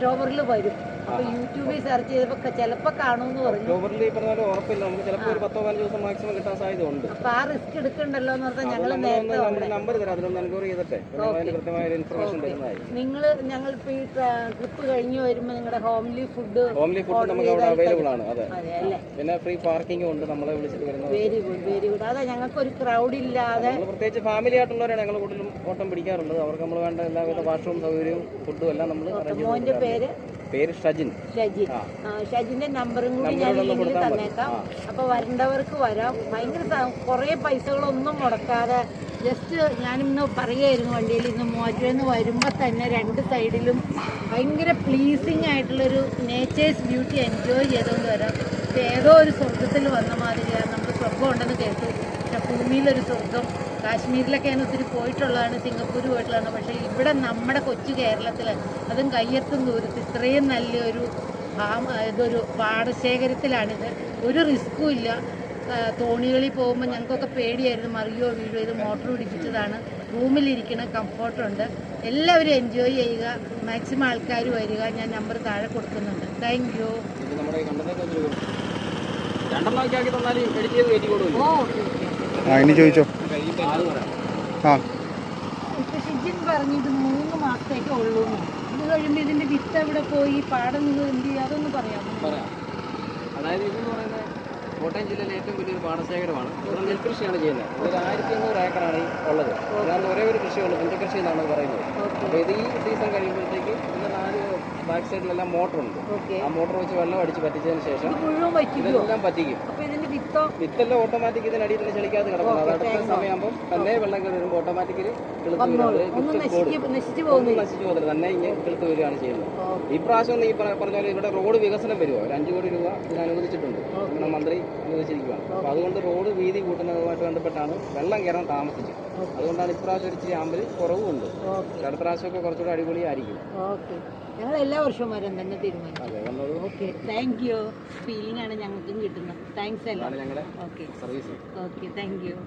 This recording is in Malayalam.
ഒക്ടോബറിൽ വരും. അപ്പൊ യൂട്യൂബിൽ സെർച്ച് ചെയ്തപ്പോ ചിലപ്പോ കാണുമെന്ന് പറഞ്ഞു. ഒക്ടോബറിൽ ഈ പറഞ്ഞ പോലെ ഉറപ്പില്ല. നമുക്ക് ചിലപ്പോൾ ഒരു പത്തോ പതിനഞ്ച് ദിവസം മാക്സിമം കിട്ടാൻ സാധ്യത ഉണ്ട് അപ്പൊ ആ റിസ്ക് എടുക്കണ്ടല്ലോ എന്ന് പറഞ്ഞാൽ ഞങ്ങൾ നേരത്തെ നമ്പർ തരാം. അതിലൊന്ന് എൻക്വയറി ചെയ്തിട്ടെ. പിന്നെ അതിന് കൃത്യമായ ഇൻഫർമേഷൻ തരുന്നതായി നിങ്ങൾ ഞങ്ങൾ ഇപ്പൊ ഈ ട്രിപ്പ് കഴിഞ്ഞ് വരുമ്പോ നിങ്ങളുടെ ഹോംലി ഫുഡ് ഹോംലി ഫുഡ് നമുക്ക് അവിടെ അവൈലബിൾ ആണ്. അതെ. പിന്നെ ഫ്രീ പാർക്കിംഗ് ഉണ്ട്. നമ്മളെ വിളിച്ചിട്ട് വരുന്നത് വെരി ഗുഡ് വെരി ഗുഡ് അതെ ഞങ്ങൾക്ക് ഒരു ക്രൗഡ് ഇല്ലാതെ പ്രത്യേകിച്ച് ഫാമിലി ആയിട്ടുള്ളവരാണ് ഞങ്ങൾ കൂടുതലും ഓട്ടം പിടിക്കാറുള്ളത്. അവർക്ക് നമ്മൾ വേണ്ട എല്ലാവിധ വാഷ്റൂം സൗകര്യവും ഫുഡും എല്ലാം നമ്മൾ മോന്റെ പേര്? പേര് ഷജിൻ. ഷജിൻ. ഷജിന്റെ നമ്പറും കൂടി ഞാൻ ലിങ്കിൽ തന്നേക്കാം. അപ്പൊ വരേണ്ടവർക്ക് വരാം. ഭയങ്കര കുറെ പൈസകളൊന്നും മുടക്കാതെ ജസ്റ്റ് ഞാനിന്ന് പറയുമായിരുന്നു വണ്ടിയിൽ ഇന്ന് മൂവാറ്റുപുഴന്ന് വരുമ്പോൾ തന്നെ രണ്ട് സൈഡിലും ഭയങ്കര പ്ലീസിങ് ആയിട്ടുള്ളൊരു നേച്ചേഴ്സ് ബ്യൂട്ടി എൻജോയ് ചെയ്തുകൊണ്ട് വരാം. ഏതോ ഒരു സ്വർഗത്തിൽ വന്ന മാതിരിയാണ്. നമുക്ക് സ്വർഗം ഉണ്ടെന്ന് കേട്ടു. പക്ഷെ ഭൂമിയിലൊരു സ്വർഗം കാശ്മീരിലൊക്കെ ഞാൻ ഒത്തിരി പോയിട്ടുള്ളതാണ് സിംഗപ്പൂർ പോയിട്ടുള്ളതാണ് പക്ഷേ ഇവിടെ നമ്മുടെ കൊച്ചു കേരളത്തിൽ അതും കയ്യെത്തും ദൂരത്ത് ഇത്രയും നല്ലൊരു ഇതൊരു പാടശേഖരത്തിലാണിത്. ഒരു റിസ്ക്കും ഇല്ല. തോണികളിൽ പോകുമ്പോൾ ഞങ്ങൾക്കൊക്കെ പേടിയായിരുന്നു. മറിയോ വീഴോ ഇത് മോട്ടോർ പിടിപ്പിച്ചതാണ്. റൂമിലിരിക്കണ കംഫോർട്ടുണ്ട്. എല്ലാവരും എൻജോയ് ചെയ്യുക. മാക്സിമം ആൾക്കാർ വരിക. ഞാൻ നമ്പർ താഴെ കൊടുക്കുന്നുണ്ട്. Thank you. ആ ഇനി ചോദിച്ചോ. ആ. ഷിജിൻ പറഞ്ഞു ഇത് മൂന്ന് മാസത്തേക്കേ ഉള്ളൂ എന്ന്. ഇത് കഴിയുമ്പോൾ ഇതിന്റെ വിത്ത് എവിടെ പോയി? പാടം നിങ്ങൾ എന്ത് ചെയ്യുക? അതൊന്ന് പറയാമോ? പറയാം. അതായത് ഇതെന്ന് പറയുന്നത് കോട്ടയം ജില്ലയിലെ ഏറ്റവും വലിയൊരു പാടശേഖരമാണ്. ഇവിടെ നെൽകൃഷിയാണ് ചെയ്യുന്നത്. ഒരു ആയിരത്തി അഞ്ഞൂറ് ഏക്കറാണ് ഉള്ളത്. അതാണ് ഒരേ ഒരു കൃഷിയുള്ളൂ പുഞ്ചകൃഷി എന്നാണ് പറയുന്നത്. അപ്പോൾ ഇത് ഈ സീസൺ നാല് ബാക്ക് സൈഡിലെല്ലാം മോട്ടറുണ്ട്. ആ മോട്ടർ വെച്ച് വെള്ളം അടിച്ച് പറ്റിച്ചതിന് ശേഷം ഇതെല്ലാം പറ്റിക്കും. വിത്തെല്ലാം ഓട്ടോമാറ്റിക് ഇതിനടിയിൽ തന്നെ ചെളിക്കാതെ കിടക്കുന്നത് അത് അടുത്ത സമയമാകുമ്പോൾ തന്നെ വെള്ളം കയറി വരുമ്പോൾ ഓട്ടോമാറ്റിക്കലി കിളുത്ത് വരും. നശിച്ച് പോകുന്നത് പോകുന്നില്ല തന്നെ ഇങ്ങനെ കിളുത്ത് വരികയാണ് ചെയ്യുന്നത്. ഈ പ്രാവശ്യം ഒന്ന് ഈ പറഞ്ഞ പോലെ ഇവിടെ റോഡ് വികസനം വരുമോ ഒരു അഞ്ചു കോടി രൂപ ഇതിന് അനുവദിച്ചിട്ടുണ്ട്. നമ്മുടെ മന്ത്രി അനുവദിച്ചിരിക്കുകയാണ് അപ്പോൾ അതുകൊണ്ട് റോഡ് വീതി കൂട്ടുന്നതുമായിട്ട് ബന്ധപ്പെട്ടാണ് വെള്ളം കയറാൻ താമസിച്ചത്. അതുകൊണ്ടാണ് ഇപ്രാവശ്യം ഒരു ഇച്ചിരി ആമ്പൽ കുറവുണ്ട് ഓക്കെ അടുത്ത പ്രാവശ്യമൊക്കെ കുറച്ചുകൂടി അടിപൊളിയായിരിക്കും. ഞങ്ങൾ എല്ലാ വർഷവും വരാൻ തന്നെ തീരുമാനിച്ചു. ഓക്കെ താങ്ക് യു ഫീലിംഗ് ആണ് ഞങ്ങൾക്കും കിട്ടുന്നത്. താങ്ക്സ് എല്ലാം ഓക്കെ ഓക്കെ താങ്ക് യു